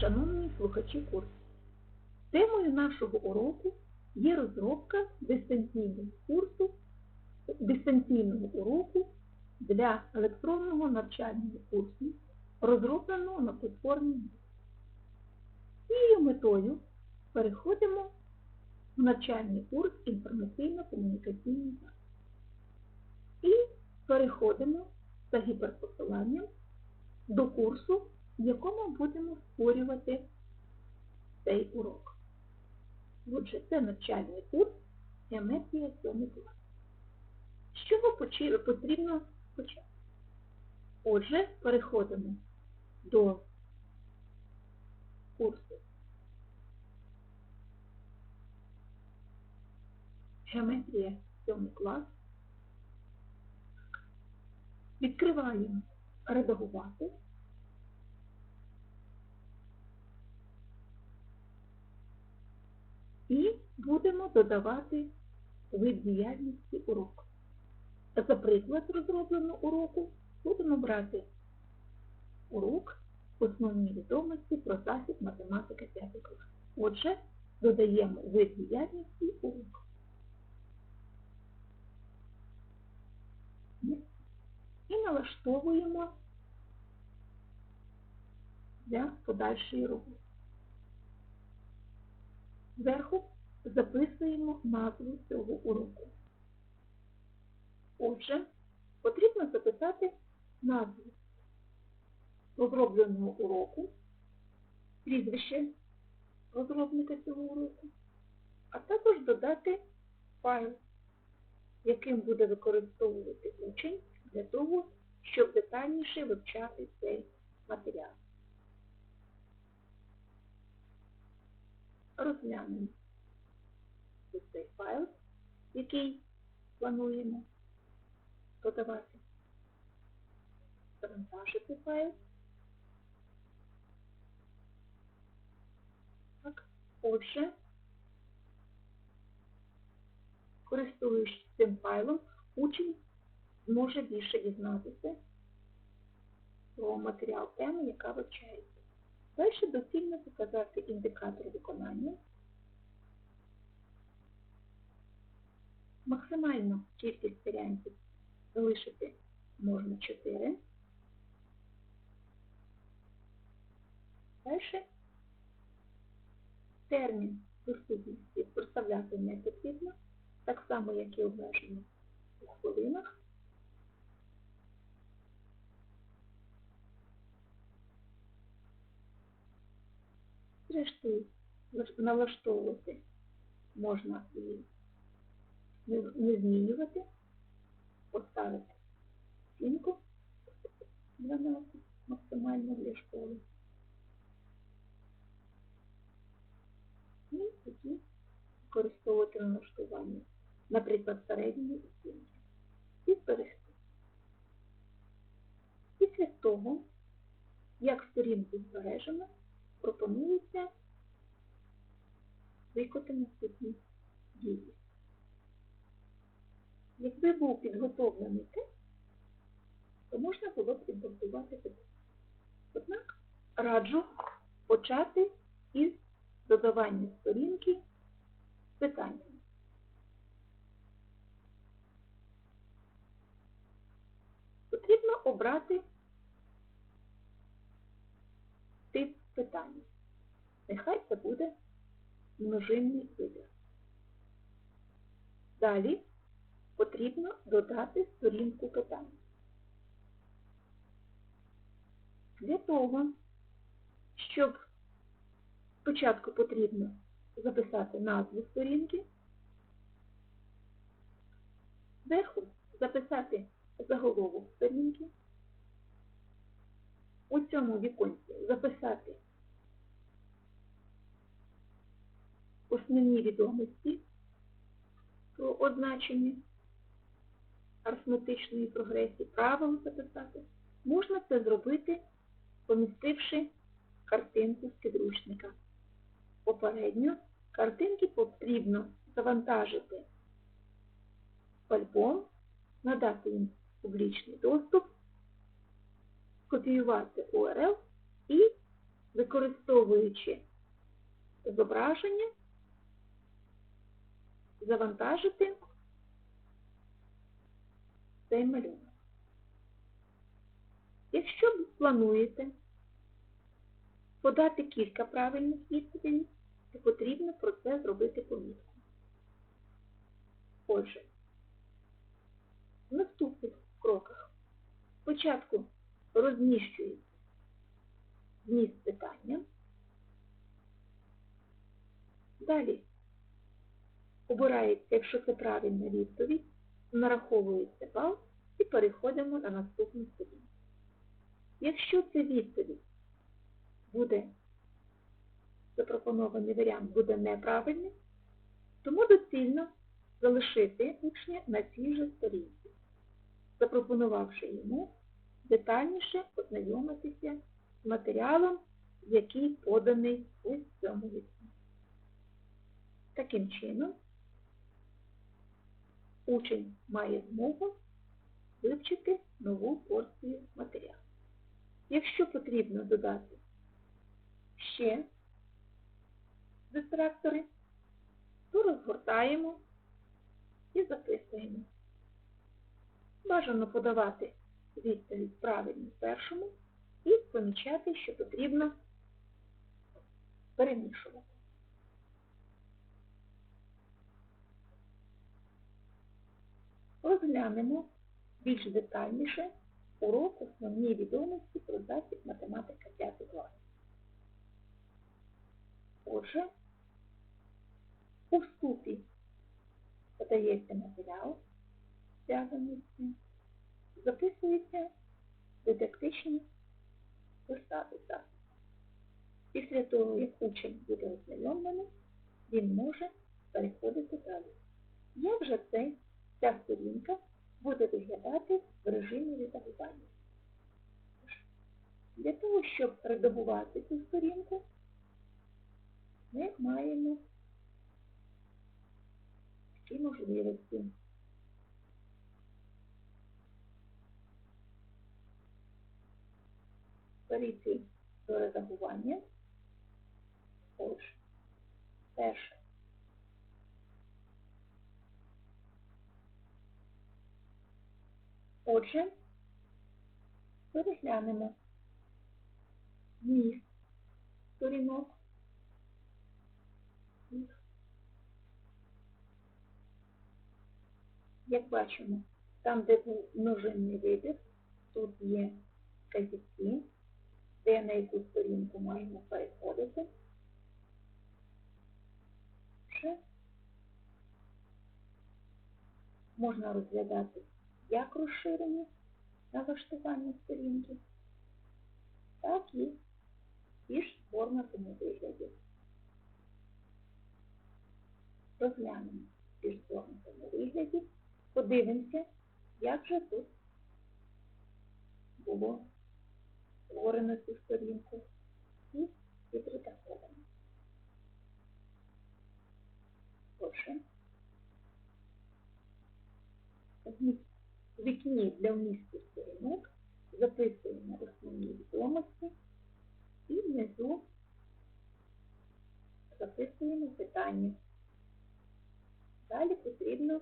шановні слухачі курсу. Темою нашого уроку є розробка дистанційного курсу, дистанційного уроку для електронного навчального курсу, розробленого на платформі. Цією метою переходимо в навчальний курс інформаційно-комунікаційний засіб. І переходимо за гіперпосиланням до курсу, в якому будемо створювати цей урок. Отже, це навчальний курс геометрія 7 клас. З чого потрібно почати? Отже, переходимо до курсу Геометрія 7 клас. Відкриваємо редагувати. І будемо додавати вид діяльності уроку. За приклад розробленого уроку будемо брати урок основні відомості про засіб математики 5 клас. Отже, додаємо вид діяльності уроку. І налаштовуємо для подальшої роботи. Зверху записуємо назву цього уроку. Отже, потрібно записати назву розробленого уроку, прізвище розробника цього уроку, а також додати файл, яким буде використовувати учень для того, щоб детальніше вивчати цей матеріал. Розглянемо цей файл, який плануємо додавати. Завантажити файл. Так. Отже, користуючись цим файлом, учень зможе більше дізнатися про матеріал теми, яка вивчається. Далі доцільно показати індикатор виконання. Максимальну кількість варіантів залишити можна 4. Далі термін доступності проставляти не потрібно, так само, як і обмеження у хвилинах. Зрештою, налаштовувати можна і не, змінювати, поставити оцінку 12 максимально для школи. І тоді використовувати налаштування, наприклад, середньої оцінки. І зберегти. Після того, як сторінку збережено, пропонується виконати наступні дії. Якби був підготовлений тест, то можна було б підготувати тест. Однак раджу почати із додавання сторінки з питаннями. Потрібно обрати тип питання. Нехай це буде множинний вибір. Далі потрібно додати сторінку питання. Для того, щоб спочатку потрібно записати назву сторінки, зверху записати заголовок сторінки, у цьому віконці записати основні відомості про означення арифметичної прогресії, правило записати. Можна це зробити, помістивши картинку з підручника. Попередньо картинки потрібно завантажити в альбом, надати їм публічний доступ, копіювати URL і використовуючи зображення, завантажити цей малюнок. Якщо ви плануєте подати кілька правильних відповідей, то потрібно про це зробити помітку. Отже, в наступних кроках спочатку розміщується зміст питання, далі обирається, якщо це правильна відповідь, нараховується бал і переходимо на наступну сторінку. Якщо ця відповідь буде, запропонований варіант буде неправильним, тому доцільно залишити учня на цій же сторінці, запропонувавши йому детальніше ознайомитися з матеріалом, який поданий у цьому вікні. Таким чином, учень має змогу вивчити нову порцію матеріалу. Якщо потрібно додати ще дистрактори, то розгортаємо і записуємо. Бажано подавати відповідь правильно першому і помічати, що потрібно перемішувати. Розглянемо більш детальніше урок основні відомості про засіб математика 5 клас. Отже, у вступі подається матеріал, зв'язаний з цим, записуються дидактичні посади. Так. Після того, як учень буде ознайомлений, він може переходити далі. Як же цей, ця сторінка буде виглядати в режимі редагування? Для того, щоб редагувати цю сторінку, ми маємо такі можливості. Перейти до редагування. Отже, перше. Отже, переглянемо зміст сторінок. Як бачимо, там, де був множинний вибір, тут є вказівки, де на яку сторінку маємо переходити. Ще можна розглядати як розширення налаштування сторінки, так і більш згорнутому вигляді. Розглянемо більш згорнутому вигляді, подивимося, як же тут було створено цю сторінку і відредаговано. Отже, в вікні для вмісту сторінок записуємо основні відомості і внизу записуємо питання. Далі потрібно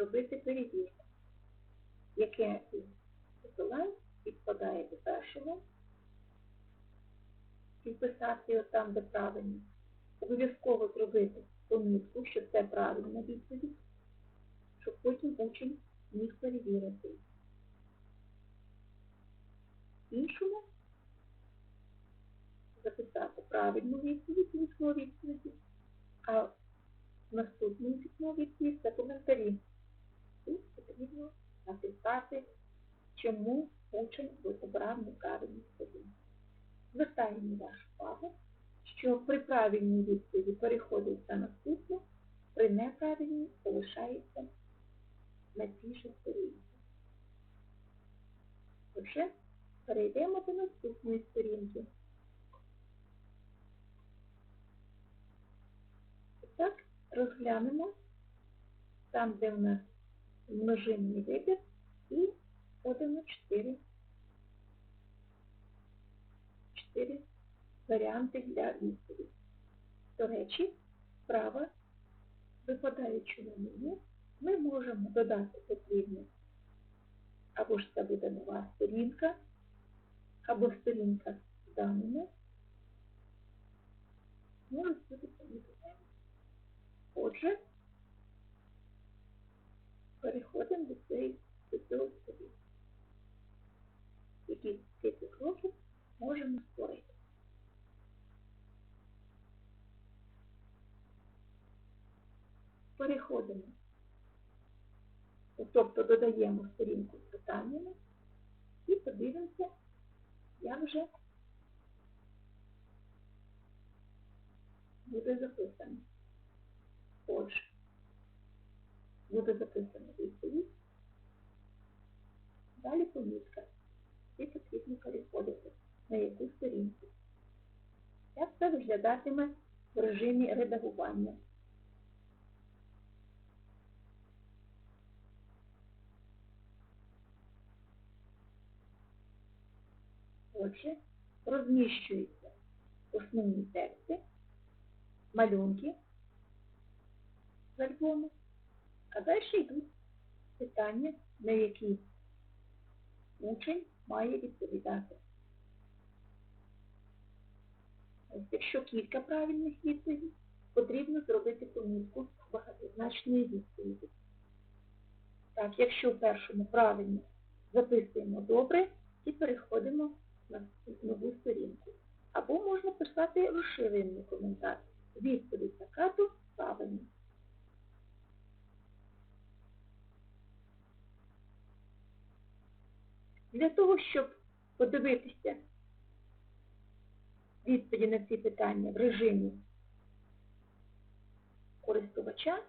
зробити перевірку, яке посилань підпадає до першого, підписати його там, де правильно. Обов'язково зробити помітку, що це правильна відповідь, щоб потім учень міг перевірити. Іншому записати правильну відповідь вікно відповіді, а наступну вікно відповідь це коментарі. Потрібно написати, чому учень обрав неправильну сторінку. Звертаємо вашу увагу, що при правильній відповіді переходить на наступну, при неправильній залишається на цій же сторінці. Отже, перейдемо до наступної сторінки. Так, розглянемо там, де в нас множинний вибір і подано 4 чотири варіанти для відповіді. До речі, справа випадаючого меню ми можемо додати потрібне або ж це буде нова сторінка, або сторінка з даними. Може бути. Отже, переходимо до цієї до цього сторінки. Які з цих кроків можемо створити. Переходимо, тобто додаємо сторінку з питаннями і подивимося, як вже буде записано. Отже, буде записано відповідь. Далі помітка. І потрібно переходити на яку сторінку. Як це виглядатиме в режимі редагування. Отже, розміщуються основні тексти, малюнки з альбому, а далі йдуть питання, на які учень має відповідати. Якщо кілька правильних відповідей, потрібно зробити помітку багатозначної відповіді. Так, якщо в першому правильно записуємо добре і переходимо на нову сторінку. Або можна писати розширений коментар. Відповідь така то правильно. Для того, щоб подивитися відповіді на ці питання в режимі користувача,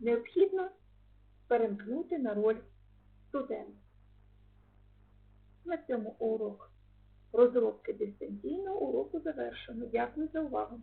необхідно перемкнути на роль студента. На цьому урок розробки дистанційного уроку завершено. Дякую за увагу.